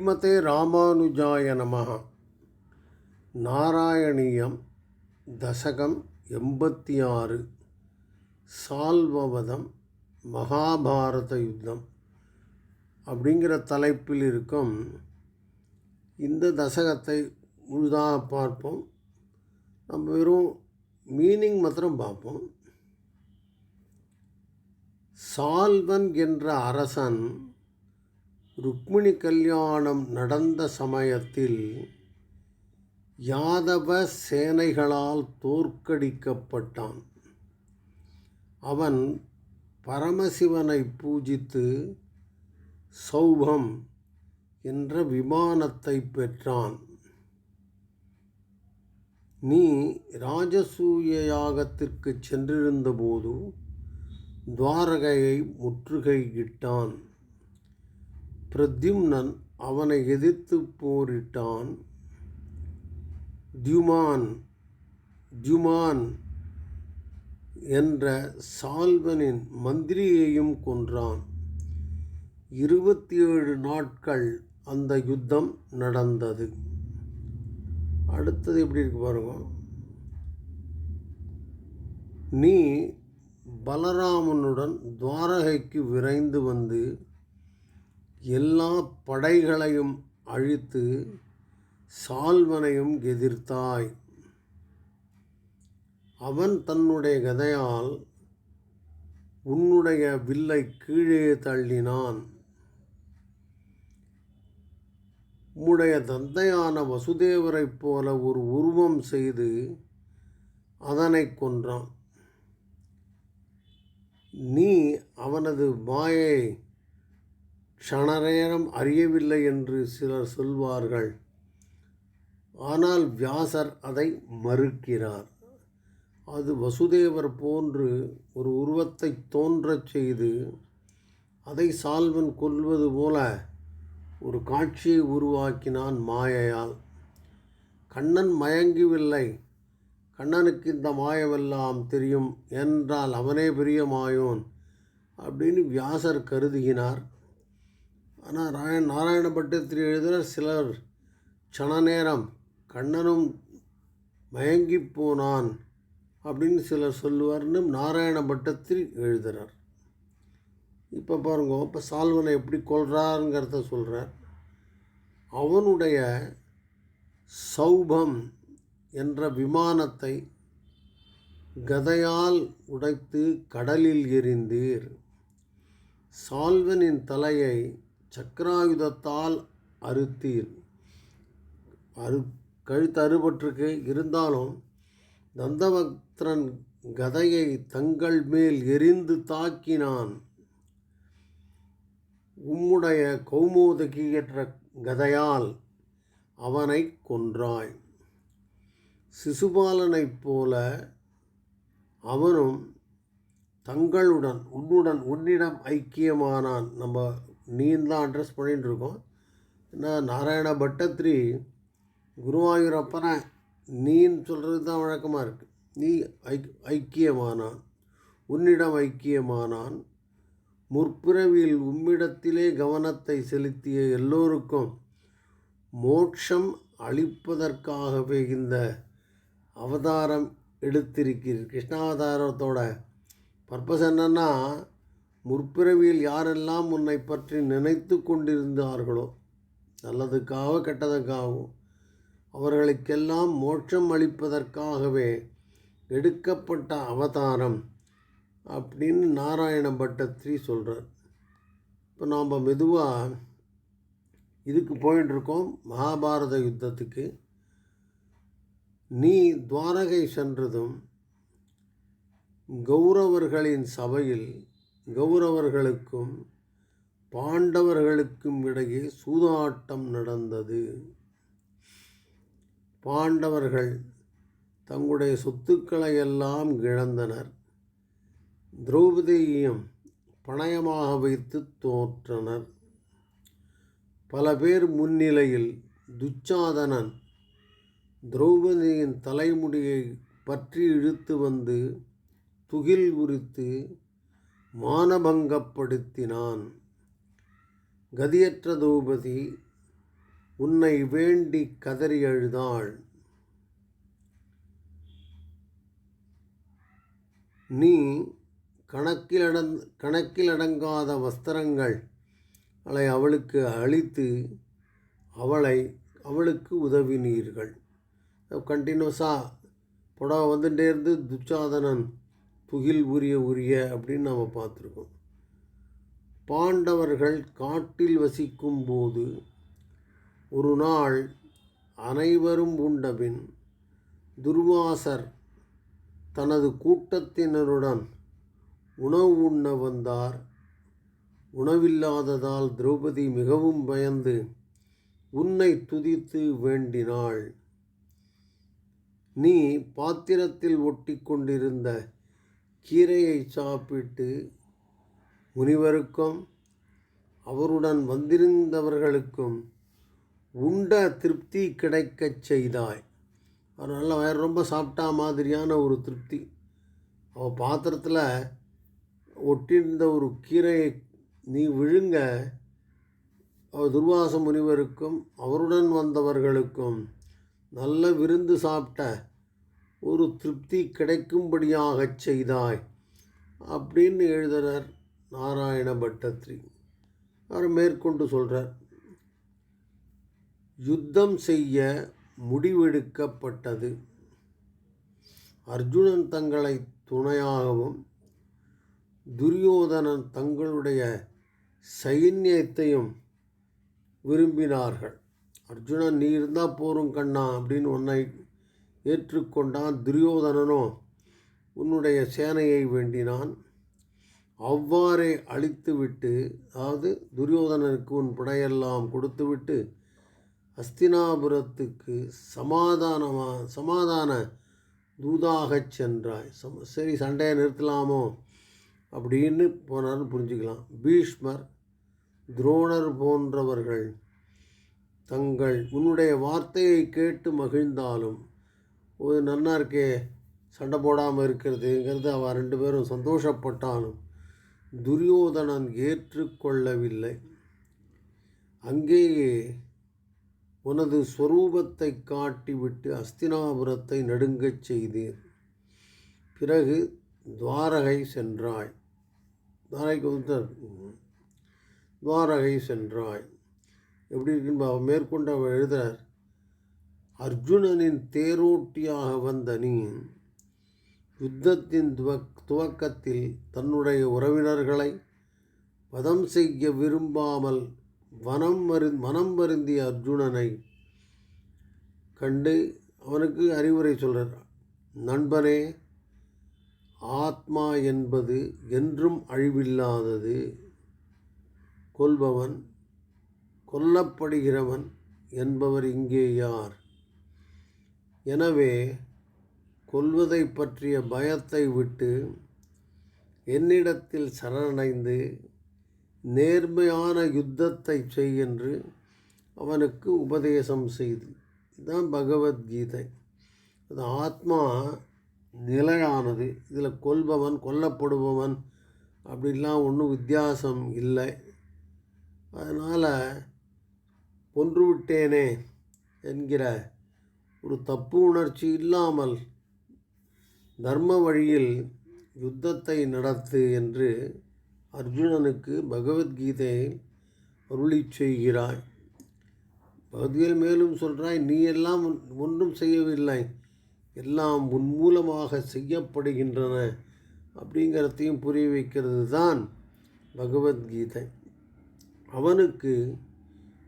ஸ்ரீமதே ராமானுஜாய நமகா நாராயணியம் தசகம் எண்பத்தி ஆறு சால்வவதம் மகாபாரத யுத்தம் அப்படிங்கிற தலைப்பில் இருக்கும் இந்த தசகத்தை முழுதாக பார்ப்போம். நம்ம வெறும் மீனிங் மாத்திரம் பார்ப்போம். சால்வன் என்ற அரசன் ருக்மிணி கல்யாணம் நடந்த சமயத்தில் யாதவ சேனைகளால் தோற்கடிக்கப்பட்டான். அவன் பரமசிவனை பூஜித்து சௌபம் என்ற விமானத்தை பெற்றான். நீ ராஜசூய யாகத்திற்கு சென்றிருந்தபோது துவாரகையை முற்றுகையிட்டான். பிரத்யும்னன் அவனை எதிர்த்து போரிட்டான். தியுமான் தியுமான் என்ற சால்வனின் மந்திரியையும் கொன்றான். இருபத்தி ஏழு நாட்கள் அந்த யுத்தம் நடந்தது. அடுத்தது எப்படி இருக்கு பாருங்க. நீ பலராமனுடன் துவாரகைக்கு விரைந்து வந்து எல்லா படைகளையும் அழித்து சால்வனையும் எதிர்த்தாய். அவன் தன்னுடைய கதையால் உன்னுடைய வில்லை கீழே தள்ளினான். உம்முடைய தந்தையான வசுதேவரைப் போல ஒரு உருவம் செய்து அதனை கொன்றான். நீ அவனது மாயை க்ஷணநேரம் அறியவில்லை என்று சிலர் சொல்வார்கள். ஆனால் வியாசர் அதை மறுக்கிறார். அது வசுதேவர் போன்று ஒரு உருவத்தை தோன்றச் செய்து அதை சால்வன் கொல்வது போல ஒரு காட்சியை உருவாக்கினான் மாயையால். கண்ணன் மயங்கவில்லை. கண்ணனுக்கு இந்த மாயமெல்லாம் தெரியும். என்றால் அவனே பெரிய மாயோன் அப்படின்னு வியாசர் கருதுகினார் ஆனால் ராய நாராயணபட்டத்தில் எழுதுகிற சிலர் சன நேரம் கண்ணனும் மயங்கி போனான் அப்படின்னு சிலர் சொல்லுவார்னு நாராயணபட்டத்தில் எழுதுகிறார் இப்போ பாருங்க இப்போ சால்வனை எப்படி கொள்றாருங்கிறத சொல்கிறார் அவனுடைய சௌபம் என்ற விமானத்தை கதையால் உடைத்து கடலில் எறிந்தீர். சால்வனின் தலையை சக்கராயுதத்தால் அறுத்தீர். அறு கழுத்து அறுபட்டிருக்கு இருந்தாலும் தந்தபக்திரன் கதையை தங்கள் மேல் எரிந்து தாக்கினான். உம்முடைய கௌமோதகி என்ற கதையால் அவனை கொன்றாய். சிசுபாலனைப் போல அவனும் தங்களுடன் உன்னுடன் உன்னிடம் ஐக்கியமானான் நம்ம நீந்தான் அட்ரஸ் பண்ணிட்டு இருக்கோம் ஏன்னா நாராயண பட்டத்ரி குருவாயூரப்பனை நீன்னு சொல்கிறது தான் வழக்கமாக இருக்குது நீ ஐக் ஐக்கியமானான். உன்னிடம் ஐக்கியமானான். முற்பிறவியில் உம்மிடத்திலே கவனத்தை செலுத்திய எல்லோருக்கும் மோட்சம் அளிப்பதற்காகவே இந்த அவதாரம் எடுத்திருக்கிறீர். கிருஷ்ணாவதாரத்தோட பர்பஸ் என்னென்னா முற்பிறவியில் யாரெல்லாம் உன்னை பற்றி நினைத்து கொண்டிருந்தார்களோ நல்லதுக்காக கெட்டதுக்காகவும் அவர்களுக்கெல்லாம் மோட்சம் அளிப்பதற்காகவே எடுக்கப்பட்ட அவதாரம் அப்படின்னு நாராயண பட்டத்ரி சொல்கிறார் இப்போ நாம் மெதுவாக இதுக்கு போயிட்டுருக்கோம் மகாபாரத யுத்தத்துக்கு. நீ துவாரகை சென்றதும் கௌரவர்களின் சபையில் கௌரவர்களுக்கும் பாண்டவர்களுக்கும் இடையே சூதாட்டம் நடந்தது. பாண்டவர்கள் தங்களுடைய சொத்துக்களை எல்லாம் இழந்தனர். திரௌபதியையும் பணயமாக வைத்து தோற்றனர். பல பேர் முன்னிலையில் துச்சாதனன் திரௌபதியின் தலைமுடியை பற்றி இழுத்து வந்து துகில் உரித்து மானபங்கப்படுத்தினான். கதியற்ற தூபதி உன்னை வேண்டி கதறி அழுதாள். நீ கணக்கிலடங் கணக்கிலடங்காத வஸ்திரங்கள் அவளை அவளுக்கு அளித்து அவளை அவளுக்கு உதவினீர்கள். கண்டினியூஸாக புடவை வந்துட்டே இருந்து துச்சாதனன். புகில் உரிய உரிய அப்படின்னு நம்ம பார்த்துருக்கோம். பாண்டவர்கள் காட்டில் வசிக்கும் போது ஒரு நாள் அனைவரும் உண்டபின் துர்வாசர் தனது கூட்டத்தினருடன் உணவு உண்ண வந்தார். உணவில்லாததால் திரௌபதி மிகவும் பயந்து உன்னை துதித்து வேண்டினாள். நீ பாத்திரத்தில் ஒட்டி கொண்டிருந்த கீரையை சாப்பிட்டு முனிவருக்கும் அவருடன் வந்திருந்தவர்களுக்கும் உண்ட திருப்தி கிடைக்கச் செய்தாய். அவர் நல்லா வயர் ரொம்ப சாப்பிட்டா மாதிரியான ஒரு திருப்தி. அவள் பாத்திரத்தில் ஒட்டியிருந்த ஒரு கீரையை நீ விழுங்க. அவள் துர்வாச முனிவருக்கும் அவருடன் வந்தவர்களுக்கும் நல்ல விருந்து சாப்பிட்ட ஒரு திருப்தி கிடைக்கும்படியாகச் செய்தாய் அப்படின்னு எழுதுகிறார் நாராயண பட்டத்ரி அவர் மேற்கொண்டு சொல்கிறார் யுத்தம் செய்ய முடிவெடுக்கப்பட்டது. அர்ஜுனன் தங்களை துணையாகவும் துரியோதனன் தங்களுடைய சைன்யத்தையும் விரும்பினார்கள். அர்ஜுனன் நீ இருந்தால் போரும் கண்ணா அப்படின்னு உன்னை ஏற்றுக்கொண்டான் துரியோதனனோ? உன்னுடைய சேனையை வேண்டினான். அவ்வாறே அழித்துவிட்டு அதாவது துரியோதனனுக்கு உன் படையெல்லாம் கொடுத்துவிட்டு அஸ்தினாபுரத்துக்கு சமாதானமாக சமாதான தூதாகச் சென்றாய். சம சரி சண்டையை நிறுத்தலாமோ? அப்படின்னு போனார்னு புரிஞ்சுக்கலாம். பீஷ்மர் துரோணர் போன்றவர்கள் தங்கள் உன்னுடைய வார்த்தையை கேட்டு மகிழ்ந்தாலும் ஒரு நன்னா இருக்கே சண்டை போடாமல் இருக்கிறதுங்கிறது அவள் ரெண்டு பேரும் சந்தோஷப்பட்டாலும் துரியோதனன் ஏற்றுக்கொள்ளவில்லை. அங்கேயே உனது ஸ்வரூபத்தை காட்டிவிட்டு அஸ்தினாபுரத்தை நடுங்கச் செய்தீர் பிறகு துவாரகை சென்றாய். துவாரகைக்கு வந்து துவாரகை சென்றாய். எப்படி இருக்குன்னு அவன் மேற்கொண்டு அவன் எழுதுகிறார் அர்ஜுனனின் தேரோட்டியாக வந்த நீ யுத்தத்தின் துவக் துவக்கத்தில் தன்னுடைய உறவினர்களை வதம் செய்ய விரும்பாமல் வனம் மரு மனம் வருந்திய அர்ஜுனனை கண்டு அவனுக்கு அறிவுரை சொல்கிறார் நண்பனே ஆத்மா என்பது என்றும் அழிவில்லாதது. கொல்பவன் கொல்லப்படுகிறவன் என்பவர் இங்கே யார்? எனவே கொல்வதை பற்றிய பயத்தை விட்டு என்னிடத்தில் சரணடைந்து நேர்மையான யுத்தத்தை செய் என்று அவனுக்கு உபதேசம் செய்து. இதுதான் பகவத்கீதை. அது ஆத்மா நிலையானது. இதில் கொல்பவன் கொல்லப்படுபவன் அப்படிலாம் ஒன்றும் வித்தியாசம் இல்லை. அதனால் கொன்றுவிட்டேனே என்கிற ஒரு தப்பு உணர்ச்சி இல்லாமல் தர்ம வழியில் யுத்தத்தை நடத்து என்று அர்ஜுனனுக்கு பகவத்கீதையை அருளி செய்கிறாய். பகவத்கீதை மேலும் சொல்கிறாய் நீ எல்லாம் ஒன்றும் செய்யவில்லை. எல்லாம் உன் மூலமாக செய்யப்படுகின்றன அப்படிங்கிறதையும் புரிய வைக்கிறது தான் பகவத்கீதை. அவனுக்கு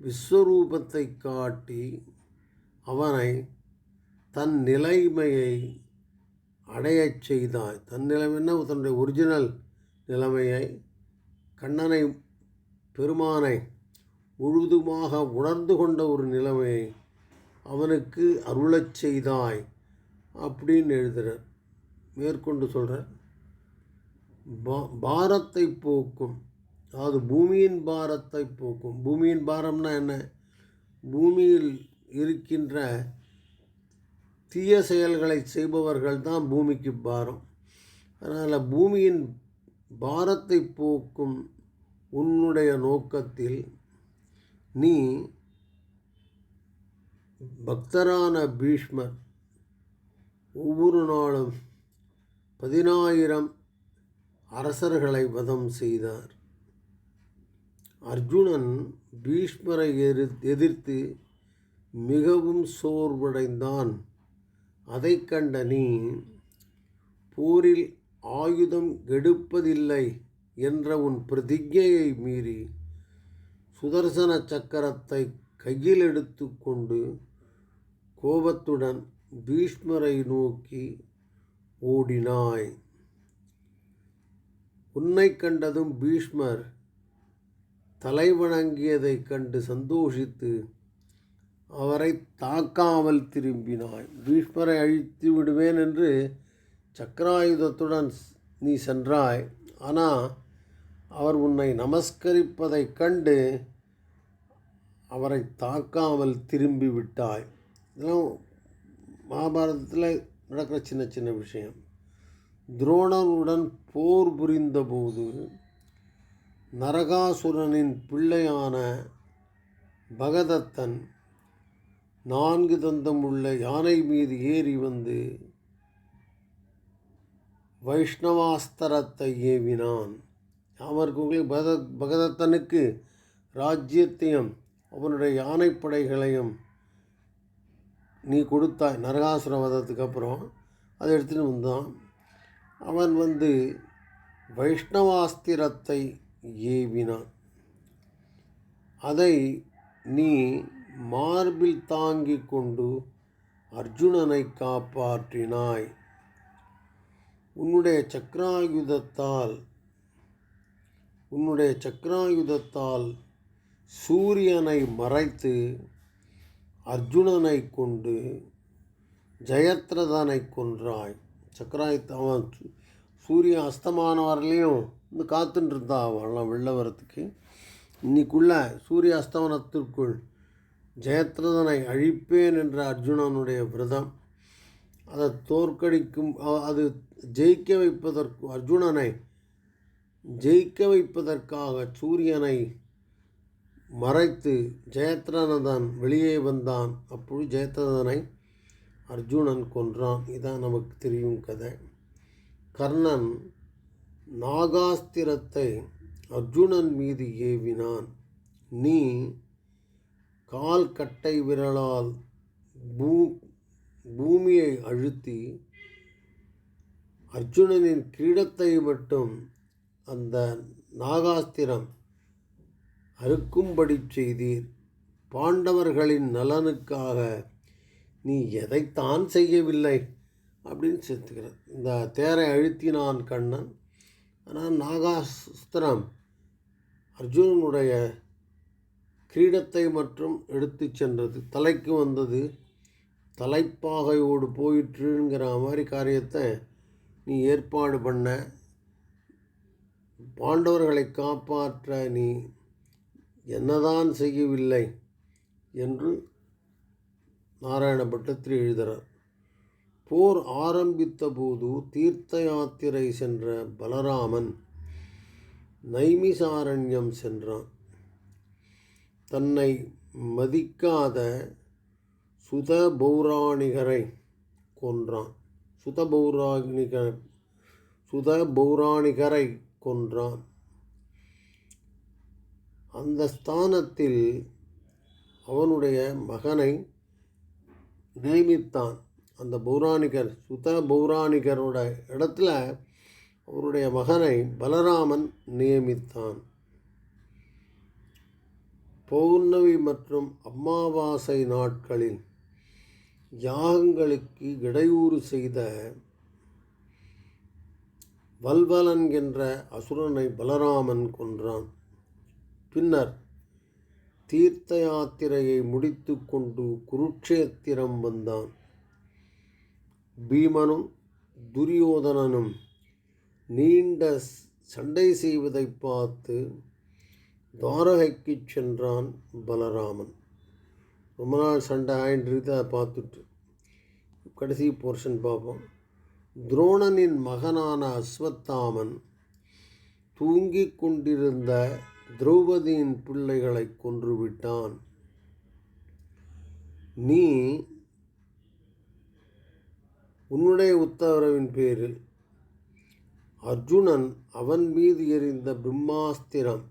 விஸ்வரூபத்தை காட்டி அவனை தன் நிலைமையை அடையச் செய்தாய். தன் நிலைமைன்னா தன்னுடைய ஒரிஜினல் நிலைமையை. கண்ணனை பெருமானை முழுதுமாக உணர்ந்து கொண்ட ஒரு நிலைமையை அவனுக்கு அருளச் செய்தாய் அப்படின்னு எழுதுகிறார் மேற்கொண்டு சொல்கிறார் பா பாரத்தை போக்கும். அதாவது பூமியின் பாரத்தை போக்கும். பூமியின் பாரம்னா என்ன? பூமியில் இருக்கின்ற தீய செயல்களை செய்பவர்கள் தான் பூமிக்கு பாரம். அதனால் பூமியின் பாரத்தை போக்கும் உன்னுடைய நோக்கத்தில் நீ பக்தரான பீஷ்மர் ஒவ்வொரு நாளும் பதினாயிரம் அரசர்களை வதம் செய்தார். அர்ஜுனன் பீஷ்மரை எதிர் எதிர்த்து மிகவும் சோர்வடைந்தான். அதைக் கண்ட நீ போரில் ஆயுதம் எடுப்பதில்லை என்ற உன் பிரதிஜையை மீறி சுதர்சன சக்கரத்தை கையில் எடுத்துக்கொண்டு கோபத்துடன் பீஷ்மரை நோக்கி ஓடினாய். உன்னை கண்டதும் பீஷ்மர் தலைவணங்கியதைக் கண்டு சந்தோஷித்து அவரை தாக்காமல் திரும்பினாய். பீஷ்மரை அழித்து விடுவேன் என்று சக்கராயுதத்துடன் நீ சென்றாய். ஆனால் அவர் உன்னை நமஸ்கரிப்பதைக் கண்டு அவரை தாக்காமல் திரும்பி விட்டாய். இதெல்லாம் மகாபாரதத்தில் நடக்கிற சின்ன சின்ன விஷயம். துரோணருடன் போர் புரிந்தபோது நரகாசுரனின் பிள்ளையான பகதத்தன் நான்கு தந்தம் உள்ள யானை மீது ஏறி வந்து வைஷ்ணவாஸ்தரத்தை ஏவினான். அவருக்கு பகத பகதத்தனுக்கு ராஜ்யத்தையும் அவனுடைய யானைப்படைகளையும் நீ கொடுத்தாய். நரகாசுர வதத்துக்கு அப்புறம் அதை எடுத்துகிட்டு வந்தான். அவன் வந்து வைஷ்ணவாஸ்திரத்தை ஏவினான். அதை நீ மார்பில் தாங்கிக் கொண்டு அர்ஜுனனை காப்பாற்றினாய். உன்னுடைய சக்கராயுதத்தால் உன்னுடைய சக்கராயுதத்தால் சூரியனை மறைத்து அர்ஜுனனை கொண்டு ஜெயத்ரதனை கொன்றாய். சக்கராயுத்த அவன் சூரிய அஸ்தமானம் வரலையும் வந்து காத்துட்டு இருந்தா அவன்லாம் வெளில வரத்துக்கு இன்னைக்குள்ள சூரிய அஸ்தமனத்திற்குள் ஜெயத்ரதனை அழிப்பேன் என்ற அர்ஜுனனுடைய விரதம். அதை தோற்கடிக்கும் அது ஜெயிக்க வைப்பதற்கு அர்ஜுனனை ஜெயிக்க வைப்பதற்காக சூரியனை மறைத்து ஜெயத்ரதன் வெளியே வந்தான். அப்பொழுது ஜெயத்ரதனை அர்ஜுனன் கொன்றான். இதான் நமக்கு தெரியும் கதை. கர்ணன் நாகாஸ்திரத்தை அர்ஜுனன் மீது ஏவினான். நீ கால் கட்டை விரலால் பூ பூமியை அழுத்தி அர்ஜுனனின் கிரீடத்தை மட்டும் அந்த நாகாஸ்திரம் அறுக்கும்படி செய்தீர். பாண்டவர்களின் நலனுக்காக நீ எதைத்தான் செய்யவில்லை? அப்படின்னு சேர்த்துக்கிறார். இந்த தேரை அழுத்தினான் கண்ணன். ஆனால் நாகாஸ்திரம் அர்ஜுனனுடைய கிரீடத்தை மற்றும் எடுத்துச் சென்றது. தலைக்கு வந்தது தலைப்பாகையோடு போயிற்றுங்கிற மாதிரி காரியத்தை நீ ஏற்பாடு பண்ண. பாண்டவர்களை காப்பாற்ற நீ என்னதான் செய்யவில்லை என்று நாராயணபட்டத்தில் எழுதுகிறார். போர் ஆரம்பித்த போது தீர்த்த யாத்திரை சென்ற பலராமன் நைமிசாரண்யம் சென்றான். தன்னை மதிக்காத சுத பௌராணிகரை கொன்றான். சுத பௌராணிக சுத பௌராணிகரை கொன்றான். அந்த ஸ்தானத்தில் அவனுடைய மகனை நியமித்தான். அந்த பௌராணிகர் சுத பௌராணிகரோட இடத்துல அவருடைய மகனை பலராமன் நியமித்தான். பௌர்ணமி மற்றும் அமாவாசை நாட்களில் யாகங்களுக்கு இடையூறு செய்த வல்வலன் என்ற அசுரனை பலராமன் கொன்றான். பின்னர் தீர்த்த யாத்திரையை முடித்து கொண்டு குருட்சேத்திரம் வந்தான். பீமனும் துரியோதனனும் நீண்ட சண்டை செய்வதைப் பார்த்து துவாரகைக்கு சென்றான் பலராமன். ரொம்ப நாள் சண்டை ஆயின்றது அதை பார்த்துட்டு. கடைசி போர்ஷன் பார்ப்போம். துரோணனின் மகனான அஸ்வத்தாமன் தூங்கிக் கொண்டிருந்த திரௌபதியின் பிள்ளைகளை கொன்றுவிட்டான். நீ உன்னுடைய உத்தரவின் பேரில் அர்ஜுனன் அவன் மீது எறிந்த பிரம்மாஸ்திரம்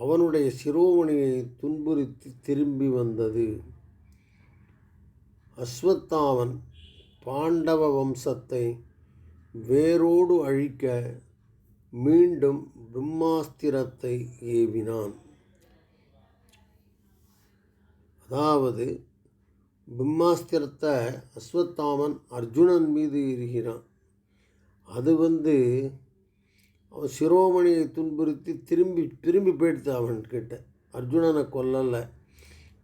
அவனுடைய சிரோமணியை துன்புறுத்தி திரும்பி வந்தது. அஸ்வத்தாமன் பாண்டவ வம்சத்தை வேரோடு அழிக்க மீண்டும் பிரம்மாஸ்திரத்தை ஏவினான். அதாவது பிரம்மாஸ்திரத்தை அஸ்வத்தாமன் அர்ஜுனன் மீது எறிகிறான். அது வந்து சிரோமணியை துன்புறுத்தி திரும்பி திரும்பி போயிடுத்து அவன்கிட்ட. அர்ஜுனனை கொல்லலை.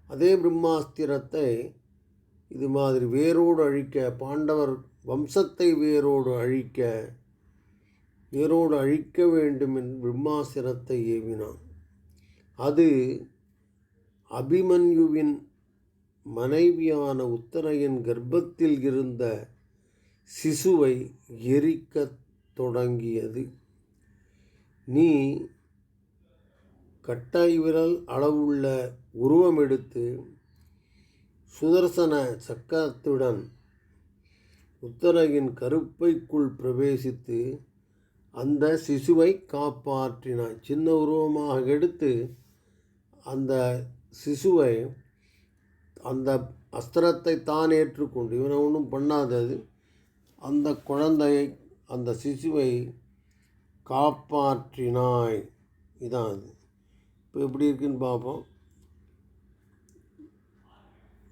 அதே பிரம்மாஸ்திரத்தை இது மாதிரி வேரோடு அழிக்க பாண்டவர் வம்சத்தை வேரோடு அழிக்க வேரோடு அழிக்க வேண்டும் என்று பிரம்மாஸ்திரத்தை ஏவினான். அது அபிமன்யுவின் மனைவியான உத்தரையின் கர்ப்பத்தில் இருந்த சிசுவை எரிக்கத் தொடங்கியது. நீ கட்டை விரல் அளவுள்ள உருவம் எடுத்து சுதர்சன சக்கரத்துடன் உத்தரகின் கருப்பைக்குள் பிரவேசித்து அந்த சிசுவை காப்பாற்றினாய். சின்ன உருவமாக எடுத்து அந்த சிசுவை அந்த அஸ்திரத்தை தான் ஏற்றுக்கொண்டு இவனை ஒன்றும் பண்ணாதது. அந்த குழந்தையை அந்த சிசுவை காப்பாற்றினாய். இதான் அது இப்போ எப்படி இருக்குன்னு பார்ப்போம்.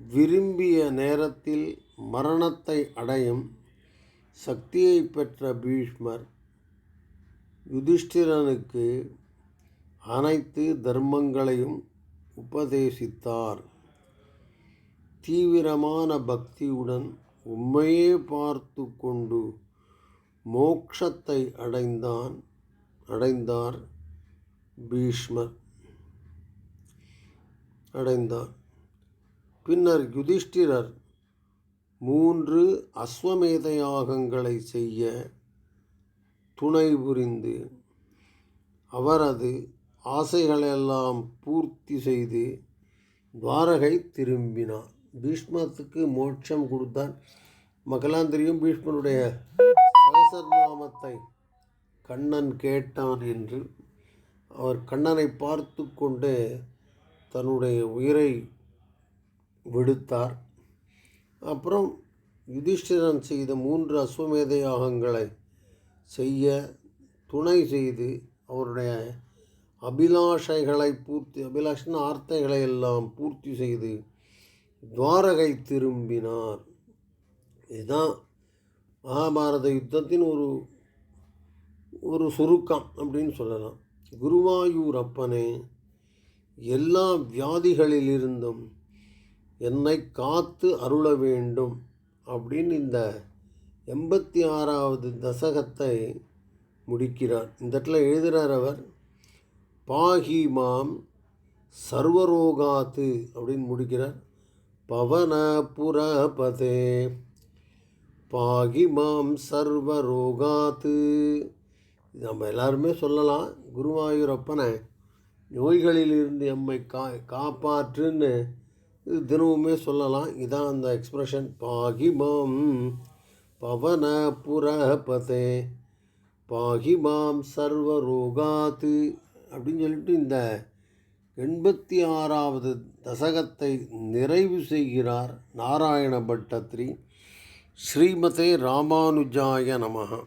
விரும்பிய நேரத்தில் மரணத்தை அடையும் சக்தியை பெற்ற பீஷ்மர் யுதிஷ்டிரனுக்கு அனைத்து தர்மங்களையும் உபதேசித்தார். தீவிரமான பக்தியுடன் உண்மையே பார்த்து கொண்டு மோக்ஷத்தை அடைந்தான். அடைந்தார் பீஷ்மர் அடைந்தார். பின்னர் யுதிஷ்டிரர் மூன்று அஸ்வமேத யாகங்களை செய்ய துணை புரிந்து அவரது ஆசைகளெல்லாம் பூர்த்தி செய்து துவாரகை திரும்பினார். பீஷ்மத்துக்கு மோட்சம் கொடுத்தான். மக்களாம் பீஷ்மனுடைய பீஷ்மனுடைய சகசரநாமத்தை கண்ணன் கேட்டான் என்று அவர் கண்ணனை பார்த்து கொண்டு தன்னுடைய உயிரை விடுத்தார். அப்புறம் யுதிஷ்டிரன் செய்த மூன்று அஸ்வமேத யாகங்களை செய்ய துணை செய்து அவருடைய அபிலாஷைகளை பூர்த்தி அபிலாஷன் ஆர்த்தைகளை எல்லாம் பூர்த்தி செய்து துவாரகை திரும்பினார். இதுதான் மகாபாரத யுத்தத்தின் ஒரு ஒரு சுருக்கம் அப்படின்னு சொல்லலாம். குருவாயூர் அப்பனே எல்லா வியாதிகளிலிருந்தும் என்னை காத்து அருள வேண்டும் அப்படின்னு இந்த எண்பத்தி ஆறாவது தசகத்தை முடிக்கிறார். இந்த இடத்துல எழுதுகிறார் அவர் பாகி மாம் சர்வரோகாத்து அப்படின்னு முடிக்கிறார். பவன புரபதே பாகி மாம் சர்வரோகாத்து இது நம்ம எல்லாருமே சொல்லலாம் குருவாயூரப்பனை நோய்களிலிருந்து எம்மை கா காப்பாற்றுன்னு இது தினமுமே சொல்லலாம். இதான் அந்த எக்ஸ்பிரஷன் பாகிமாம் பவன புரபதே பாகிமாம் சர்வரோகாத்து அப்படின்னு சொல்லிட்டு இந்த எண்பத்தி ஆறாவது தசகத்தை நிறைவு செய்கிறார் நாராயண பட்டத்ரி ஸ்ரீமதே ராமானுஜாய நமகா